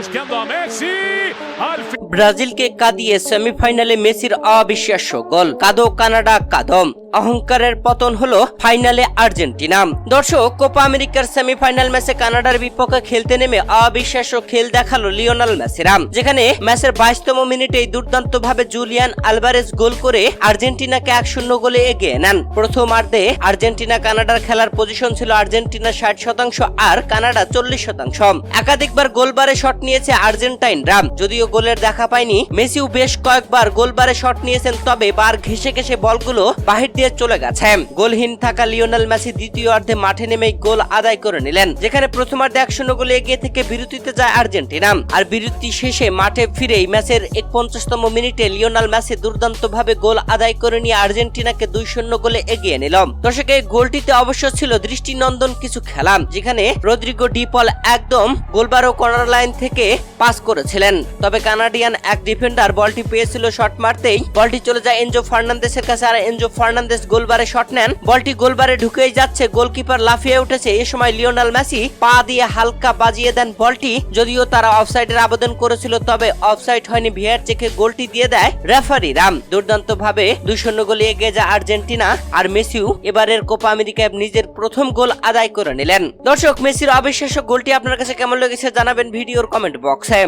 buscando a Messi. ব্রাজিলকে কাঁদিয়ে সেমিফাইনালে মেসির অবিশ্বাস্য গোল। কাদো কানাডা কাদম। অহংকারের পতন হলো ফাইনালে আর্জেন্টিনা। দর্শক, কোপা আমেরিকার সেমিফাইনাল ম্যাচে কানাডার বিপক্ষে খেলতে নেমে অবিশ্বাস্য খেল দেখাল লিওনাল মেসিরা, যেখানে ম্যাচের বাইশতম মিনিটেই দুর্দান্ত ভাবে জুলিয়ান আলভারেজ গোল করে আর্জেন্টিনাকে এক শূন্য গোলে এগিয়ে নেন। প্রথমার্ধে আর্জেন্টিনা কানাডার খেলার পজিশন ছিল আর্জেন্টিনা ষাট শতাংশ আর কানাডা চল্লিশ শতাংশ। একাধিকবার গোলবারে শট নিয়েছে আর্জেন্টাইনরা, যদিও গোলের দেখা পায়নি। মেসিও বেশ কয়েকবার গোলবারে শট নিয়েছেন, তবে বার ঘেসে ঘেসে বলগুলো বাহির দিয়ে চলে গেছে। গোলহীন থাকা লিওনাল মেসি দ্বিতীয় অর্ধে মাঠে নেমে গোল আদায় করে নিলেন, যেখানে প্রথমার্ধে এক শূন্য গোলে এগিয়ে থেকে বিরতিতে যায় আর্জেন্টিনা। আর বিরতি শেষে মাঠে ফিরেই ম্যাচের এক পঞ্চাশতম মিনিটে লিওনাল মেসি দুর্দান্ত ভাবে গোল আদায় করে নিয়ে আর্জেন্টিনাকে দুই শূন্য গোলে এগিয়ে নিল। দর্শক, এই গোলটিতে অবশ্য ছিল দৃষ্টিনন্দন কিছু খেলা, যেখানে রদ্রিগো ডিপল একদম গোলবার ও কর্নার লাইন থেকে পাস করেছিলেন। তবে কানাডিয়ান এক ডিফেন্ডার বলটি পেয়েছিল শট মারতেই, বলটি চলে যায় এনজো ফার্নান্দেসের কাছে, আর এনজো ফার্নান্দেস গোলবারে শট নেন। বলটি গোলবারে ঢুকেই যাচ্ছে। গোলকিপার লাফিয়ে উঠেছে। এ সময় লিওনাল মেসি পা দিয়ে হালকা বাজিয়ে দেন বলটি। যদিও তারা অফসাইডের আবেদন করেছিল, তবে অফসাইড হয়নি। ভিআর চেকে গোলটি দিয়ে দেয় রেফারি রাম। দুর্দান্ত ভাবে দুই শূন্য গোলে এগিয়ে যায় আর্জেন্টিনা আর মেসিও এবারের কোপা আমেরিকায় নিজের প্রথম গোল আদায় করে নিলেন। দর্শক, মেসির অবিশ্বাস্য গোলটি আপনার কাছে কেমন লেগেছে জানাবেন ভিডিওর কমেন্ট বক্সে।